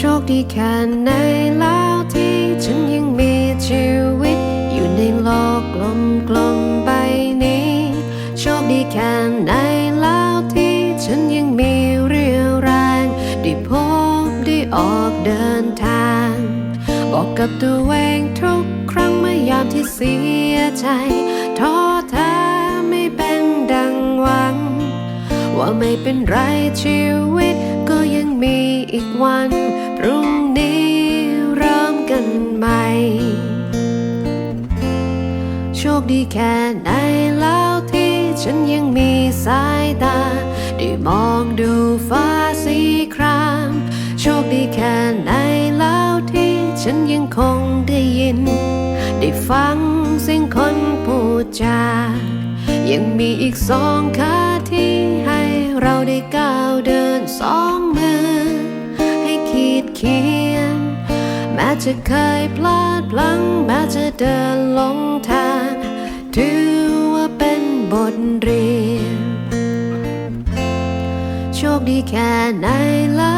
ชคดีแค่ไหนแล้วที่ฉันยังมีชีวิต อยู่ในโลกกลมๆใบนี้ โชคดีแค่ไหนแล้วที่ฉันยังมีเรี่ยวแรงได้พบได้ออกเดินทาง บอกกับตัวเองทุกครั้งเมื่อยามที่เสียใจท้อแท้ไม่เป็นดังหวัง ว่าไม่เป็นไรชีวิตก็ยังมีอีกวัน รุ่งนี้เริ่มกันใหม่ โชคดีแค่ไหนแล้วที่ฉันยังมีสายตา ได้มองดูฟ้าสีคราม โชคดีแค่ไหนแล้วที่ฉันยังคงได้ยิน ได้ฟังเสียงคนพูดจา ยังมีอีกสองขาที่ให้เราได้ก้าวเดินสอง ขียนแม้จะเคยพลาดพลั้งแม้จะเดินหลงทางถือว่าเป็นบทเรียน โชคดีแค่ไหนล่ะ